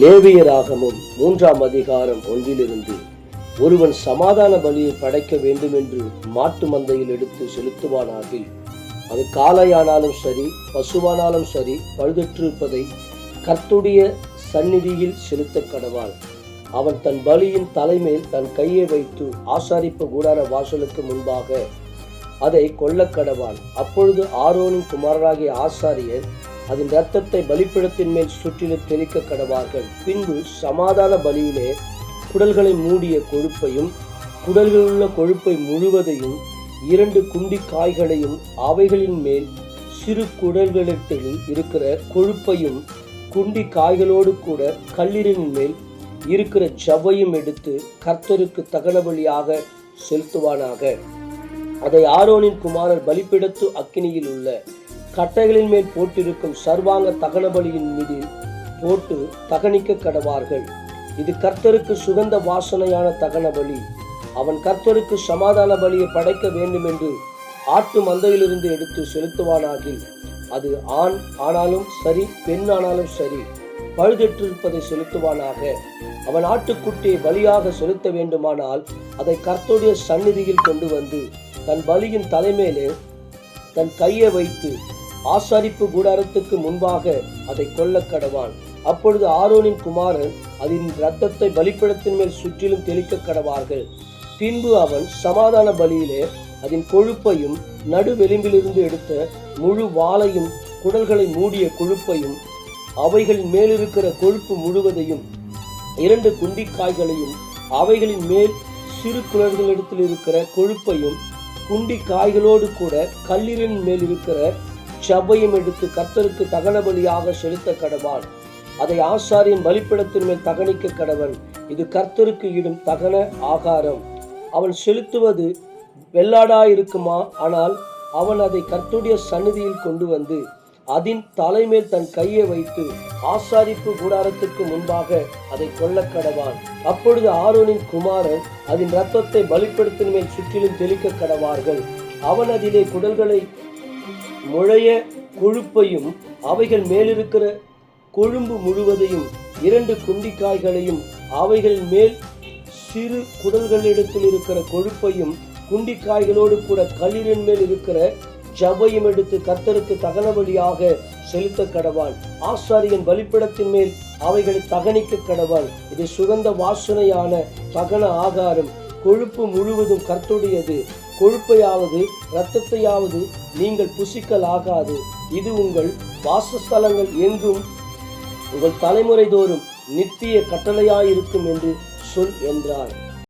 லேவியராகமும் மூன்றாம் அதிகாரம் ஒன்றிலிருந்து ஒருவன் சமாதான பலியை படைக்க வேண்டும் என்று மாட்டு மந்தையில் எடுத்து செலுத்துவானாகில் அது காளையானாலும் சரி பசுவானாலும் சரி பழுதற்றிருப்பதை கர்த்துடைய சந்நிதியில் செலுத்த கடவாள். அவன் தன் பலியின் தலைமேல் தன் கையை வைத்து ஆசாரிப்பு கூடார வாசலுக்கு முன்பாக அதை கொல்ல கடவான். அப்பொழுது ஆரோனின் குமாரராகிய ஆசாரியர் அதன் இரத்தத்தை பலிப்பிடத்தின் மேல் சுற்றிலும் தெளிக்க கடவார்கள். பின்பு சமாதான பலியிலே குடல்களை மூடிய கொழுப்பையும் குடல்களுள்ள கொழுப்பை முழுவதையும் இரண்டு குண்டி காய்களையும் அவைகளின் மேல் சிறு குடல்களில் இருக்கிற கொழுப்பையும் குண்டி காய்களோடு கூட கல்லீரின் மேல் இருக்கிற ஜவ்வையும் எடுத்து கர்த்தருக்கு தகன வழியாக செலுத்துவானாக. அதை ஆரோனின் குமாரர் பலிப்பிடத்து அக்கினியில் உள்ள கட்டைகளின் மேல் போட்டிருக்கும் சர்வாங்க தகன பலியின் மீது போட்டு தகனிக்க கடவார்கள். இது கர்த்தருக்கு சுகந்த வாசனையான தகன பலி அவன் கர்த்தருக்கு சமாதான பலியை படைக்க வேண்டும் என்று ஆட்டு மந்தையிலிருந்து எடுத்து செலுத்துவானாகில் அது ஆண் ஆனாலும் சரி பெண் ஆனாலும் சரி பழுதெற்றிருப்பதை செலுத்துவானாக. அவன் ஆட்டுக்குட்டியை பலியாக செலுத்த வேண்டுமானால் அதை கர்த்தருடைய சந்நிதியில் கொண்டு வந்து தன் பலியின் தலைமேலே தன் கையை வைத்து ஆசாரிப்பு கூடாரத்துக்கு முன்பாக அதை கொல்லக் கடவான். அப்பொழுது ஆரோனின் குமாரன் அதன் இரத்தத்தை பலிப்பிடத்தின் மேல் சுற்றிலும் தெளிக்க கடவார்கள். பின்பு அவன் சமாதான பலியிலே அதன் கொழுப்பையும் நடுவெலும்பிலிருந்து எடுத்த முழு வாளையும் குடல்களை மூடிய கொழுப்பையும் அவைகளின் மேலிருக்கிற கொழுப்பு முழுவதையும் இரண்டு குண்டிக்காய்களையும் அவைகளின் மேல் சிறு குழல்களிடத்தில் இருக்கிற கொழுப்பையும் குண்டி காய்களோடு கூட கல்லீரலின் மேல் இருக்கிற சபையும் எடுத்து கர்த்தருக்கு தகன பலியாக செலுத்த கடவான் அதை ஆசாரியின் பலிப்பிடத்தின் மேல் தகனிக்க கடவன். இது கர்த்தருக்கு இடும் தகன ஆகாரம். அவன் செலுத்துவது வெள்ளாடா இருக்குமா ஆனால் அவன் அதை கர்த்துடைய சந்நிதியில் கொண்டு வந்து அதன் தலைமேல் தன் கையை வைத்து ஆசாரிப்பு கூடாரத்துக்கு முன்பாக அதை கொல்ல கடவான். அப்பொழுது ஆரோனின் குமாரன் அதன் இரத்தத்தை பலிப்படுத்தின் மேல் சுற்றிலும் தெளிக்க கடவார்கள். அவன் அதிலே குடல்களை முழைய கொழுப்பையும் அவைகள் மேலிருக்கிற கொழும்பு முழுவதையும் இரண்டு குண்டிக்காய்களையும் அவைகள் மேல் சிறு குடல்களிடத்தில் இருக்கிற கொழுப்பையும் குண்டிக்காய்களோடு கூட கல்லீரின் மேல் இருக்கிற ஜபையும் எடுத்து கத்தருக்கு தகனபலியாக செலுத்த கடவான் ஆசாரியன் பலிப்பிடத்தின் மேல் அவைகளை தகனிக்க கடவான் இது சுகந்த வாசனையான தகன ஆகாரம். கொழுப்பு முழுவதும் கர்த்துடையது கொழுப்பையாவது இரத்தத்தையாவது நீங்கள் புசிக்கல் ஆகாது இது உங்கள் வாசஸ்தலங்கள் எங்கும் உங்கள் தலைமுறை தோறும் நித்திய கட்டளையாயிருக்கும் என்று சொல் என்றார்.